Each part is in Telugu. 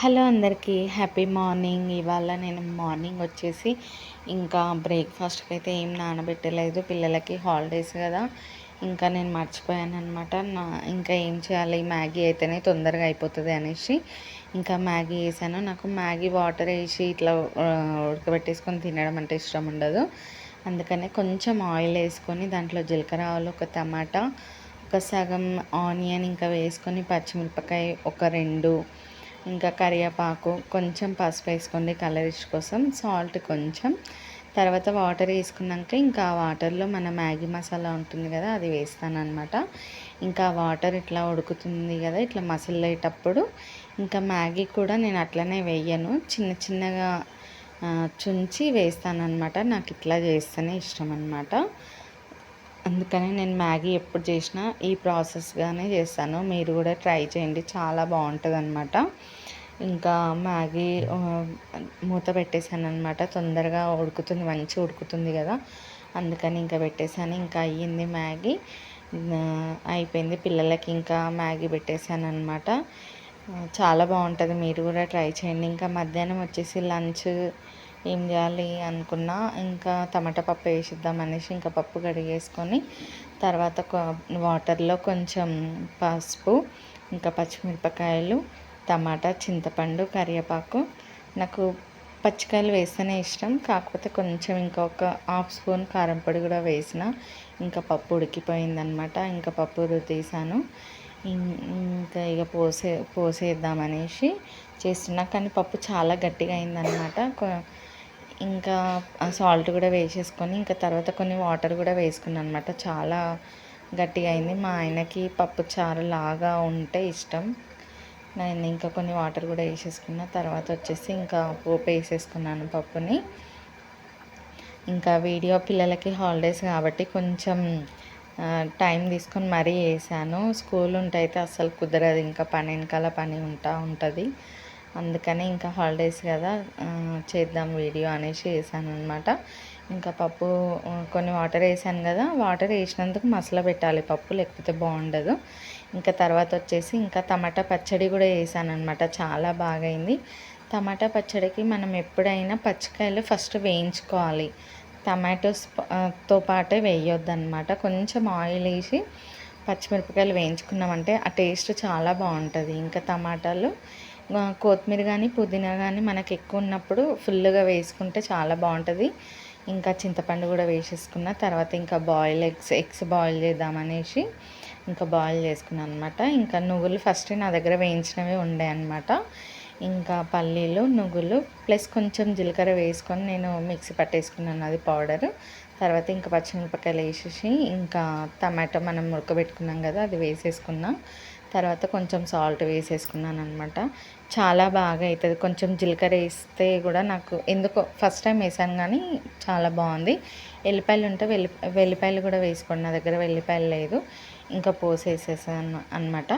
హలో అందరికీ హ్యాపీ మార్నింగ్. ఇవాళ నేను మార్నింగ్ వచ్చేసి ఇంకా బ్రేక్ఫాస్ట్కి అయితే ఏం నానబెట్టలేదు. పిల్లలకి హాలిడేస్ కదా. ఇంకా నేను మర్చిపోయాను అనమాట నా ఇంకా ఏం చేయాలి? మ్యాగీ అయితేనే తొందరగా అయిపోతుంది అనేసి ఇంకా మ్యాగీ వేసాను. నాకు మ్యాగీ వాటర్ వేసి ఇట్లా ఉడకబెట్టేసుకొని తినడం అంటే ఇష్టం ఉండదు. అందుకనే కొంచెం ఆయిల్ వేసుకొని దాంట్లో జీలకర్ర ఆవులు ఒక టమాటా ఒక సగం ఆనియన్ ఇంకా వేసుకొని పచ్చిమిరపకాయ ఒక రెండు ఇంకా కరివేపాకు కొంచెం పసుపు వేసుకోండి కలరిష్ కోసం సాల్ట్ కొంచెం. తర్వాత వాటర్ వేసుకున్నాక ఇంకా ఆ వాటర్లో మన మ్యాగీ మసాలా ఉంటుంది కదా అది వేస్తాను అనమాట ఇంకా వాటర్ ఇట్లా ఉడుకుతుంది కదా ఇట్లా మసలేటప్పుడు ఇంకా మ్యాగీ కూడా నేను అట్లనే వేయను. చిన్న చిన్నగా చుంచి వేస్తాను అనమాట నాకు ఇట్లా చేస్తేనే ఇష్టం అనమాట అందుకని నేను మ్యాగీ ఎప్పుడు చేసినా ఈ ప్రాసెస్గానే చేస్తాను. మీరు కూడా ట్రై చేయండి. చాలా బాగుంటుంది అనమాట ఇంకా మ్యాగీ మూత పెట్టేశాను అనమాట తొందరగా ఉడుకుతుంది మంచిగా ఉడుకుతుంది కదా. అందుకని ఇంకా పెట్టేశాను. ఇంకా అయ్యింది మ్యాగీ. అయిపోయింది. పిల్లలకి ఇంకా మ్యాగీ పెట్టేశాను అనమాట చాలా బాగుంటుంది. మీరు కూడా ట్రై చేయండి. ఇంకా మధ్యాహ్నం వచ్చేసి లంచ్ ఏం చేయాలి అనుకున్నా ఇంకా టమాటా పప్పు వేసిద్దాం అనేసి ఇంకా పప్పు కడిగేసుకొని తర్వాత వాటర్లో కొంచెం పసుపు ఇంకా పచ్చిమిరపకాయలు టమాటా చింతపండు కరివేపాకు. నాకు పచ్చికాయలు వేస్తేనే ఇష్టం. కాకపోతే కొంచెం ఇంకొక హాఫ్ స్పూన్ కారం పొడి కూడా వేసిన ఇంకా పప్పు ఉడికిపోయిందనమాట. ఇంకా పప్పు తీసాను ఇంకా ఇక పోసే పోసేద్దామనేసి చేస్తున్నా. కానీ పప్పు చాలా గట్టిగా అయిందనమాట. ఇంకా సాల్ట్ కూడా వేసేసుకొని ఇంకా తర్వాత కొన్ని వాటర్ కూడా వేసుకున్నాను అనమాట చాలా గట్టిగా అయింది. మా ఆయనకి పప్పు చారు లాగా ఉంటే ఇష్టం. నేను ఇంకా కొన్ని వాటర్ కూడా వేసేసుకున్న. తర్వాత వచ్చేసి ఇంకా పోపు వేసేసుకున్నాను పప్పుని. ఇంకా వీడియో పిల్లలకి హాలిడేస్ కాబట్టి కొంచెం టైం తీసుకొని మరీ వేసాను. స్కూల్ ఉంటే అయితే అస్సలు కుదరదు. ఇంకా పని వెనకాల పని ఉంటా ఉంటుంది. అందుకని ఇంకా హాలిడేస్ కదా చేద్దాం వీడియో అనేసి వేసాను అనమాట ఇంకా పప్పు కొన్ని వాటర్ వేసాను కదా వాటర్ వేసినందుకు మసల పెట్టాలి పప్పు లేకపోతే బాగుండదు. ఇంకా తర్వాత వచ్చేసి ఇంకా టమాటా పచ్చడి కూడా వేసాను అనమాట చాలా బాగైంది. టమాటా పచ్చడికి మనం ఎప్పుడైనా పచ్చికాయలు ఫస్ట్ వేయించుకోవాలి. టమాటోస్తో పాటే వేయొద్దు అనమాట కొంచెం ఆయిల్ వేసి పచ్చిమిరపకాయలు వేయించుకున్నామంటే ఆ టేస్ట్ చాలా బాగుంటుంది. ఇంకా టమాటాలు కొత్తిమీర కానీ పుదీనా కానీ మనకి ఎక్కువ ఉన్నప్పుడు ఫుల్గా వేసుకుంటే చాలా బాగుంటుంది. ఇంకా చింతపండు కూడా వేసేసుకున్న తర్వాత ఇంకా బాయిల్ ఎగ్స్ ఎగ్స్ బాయిల్ చేద్దామనేసి ఇంకా బాయిల్ చేసుకున్నాను అనమాట ఇంకా నువ్వులు ఫస్ట్ నా దగ్గర వేయించినవి ఉండే అనమాట ఇంకా పల్లీలు నువ్వులు ప్లస్ కొంచెం జీలకర్ర వేసుకొని నేను మిక్సీ పట్టేసుకున్నాను అది పౌడర్. తర్వాత ఇంకా పచ్చిమిరపకాయలు వేసేసి ఇంకా టమాటో మనం ఉడకబెట్టుకున్నాం కదా అది వేసేసుకున్నా. తర్వాత కొంచెం సాల్ట్ వేసేసుకున్నాను అనమాట చాలా బాగా అవుతుంది. కొంచెం జీలకర్ర వేస్తే కూడా నాకు ఎందుకో ఫస్ట్ టైం వేసాను కానీ చాలా బాగుంది. వెల్లిపాయలు ఉంటే వెల్లి వెల్లిపాయలు కూడా వేసుకోండి. నా దగ్గర వెల్లిపాయలు లేదు. ఇంకా పోసేసేసాను అనమాట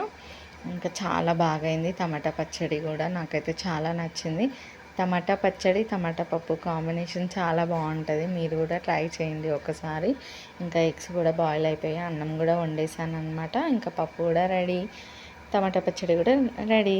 ఇంకా చాలా బాగా అయింది టమాటా పచ్చడి కూడా నాకైతే చాలా నచ్చింది. టమాటా పచ్చడి టమాటా పప్పు కాంబినేషన్ చాలా బాగుంటుంది. మీరు కూడా ట్రై చేయండి ఒకసారి. ఇంకా ఎగ్స్ కూడా బాయిల్ అయిపోయి అన్నం కూడా వండేసాను అనమాట ఇంకా పప్పు కూడా రెడీ. టమాటా పచ్చడి కూడా రెడీ.